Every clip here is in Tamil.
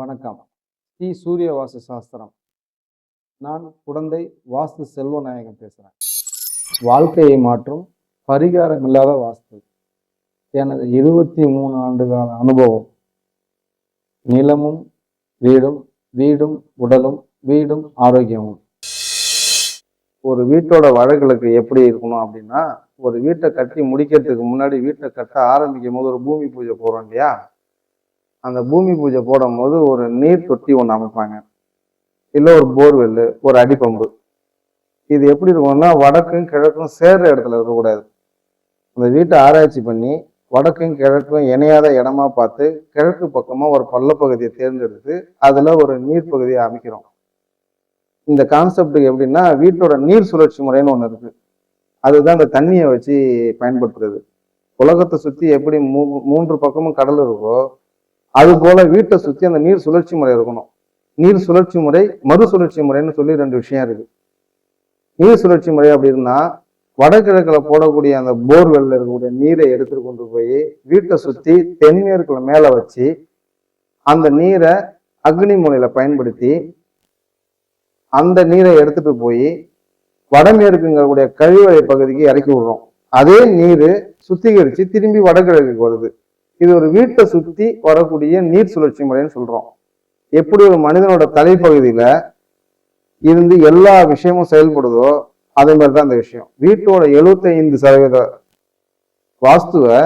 வணக்கம். ஸ்ரீ சூரிய வாஸ்து சாஸ்திரம். நான் குழந்தை வாஸ்து செல்வநாயகம் பேசுகிறேன் வாழ்க்கையை மாற்றும் பரிகாரம் இல்லாத வாஸ்து. எனது இருபத்தி மூணு ஆண்டுகால அனுபவம். நிலமும் வீடும் வீடும் உடலும் வீடும் ஆரோக்கியமும். ஒரு வீட்டோட வழக்குகளுக்கு எப்படி இருக்கணும் அப்படின்னா ஒரு வீட்டை கட்டி முடிக்கிறதுக்கு முன்னாடி வீட்டை கட்ட ஆரம்பிக்கும் போது ஒரு பூமி பூஜை போகிறோம் இல்லையா? அந்த பூமி பூஜை போடும் போது ஒரு நீர் தொட்டி ஒன்று அமைப்பாங்க. இல்லை ஒரு போர்வெல் ஒரு அடிப்பம்பு. இது எப்படி இருக்கும்னா வடக்கும் கிழக்கும் சேர்ற இடத்துல இருக்கக்கூடாது. அந்த வீட்டை ஆராய்ச்சி பண்ணி வடக்கும் கிழக்கும் இணையாத இடமா பார்த்து கிழக்கு பக்கமாக ஒரு பள்ளப்பகுதியை தேர்ந்தெடுத்து அதில் ஒரு நீர் பகுதியை அமைக்கிறோம். இந்த கான்செப்டுக்கு எப்படின்னா வீட்டோட நீர் சுழற்சி முறைன்னு ஒன்று இருக்கு. அதுதான் அந்த தண்ணியை வச்சு பயன்படுத்துறது. உலகத்தை சுற்றி எப்படி மூ மூன்று பக்கமும் கடல் இருக்கோ அது போல வீட்டை சுற்றி அந்த நீர் சுழற்சி முறை இருக்கணும். நீர் சுழற்சி முறை மறுசுழற்சி முறைன்னு சொல்லி ரெண்டு விஷயம் இருக்கு. நீர் சுழற்சி முறை அப்படின்னா வடகிழக்கில் போடக்கூடிய அந்த போர்வெல்ல இருக்கக்கூடிய நீரை எடுத்துட்டு கொண்டு போய் வீட்டை சுற்றி தென்மேற்குல மேலே வச்சு அந்த நீரை அக்னி மூலையில் பயன்படுத்தி அந்த நீரை எடுத்துட்டு போய் வடமேற்குங்கக்கூடிய கழிவறை பகுதிக்கு இறக்கி விடுறோம். அதே நீர் சுத்திகரித்து திரும்பி வடகிழக்குக்கு வருது. இது ஒரு வீட்டை சுத்தி வரக்கூடிய நீர் சுழற்சி முறைன்னு சொல்றோம். எப்படி ஒரு மனிதனோட தலைப்பகுதியில இருந்து எல்லா விஷயமும் செயல்படுதோ அதே மாதிரி தான் இந்த விஷயம். வீட்டோட 75% சதவீத வாஸ்துவை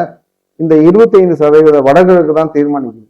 இந்த 25% சதவீத வடகிழக்கு தான் தீர்மானிக்குது.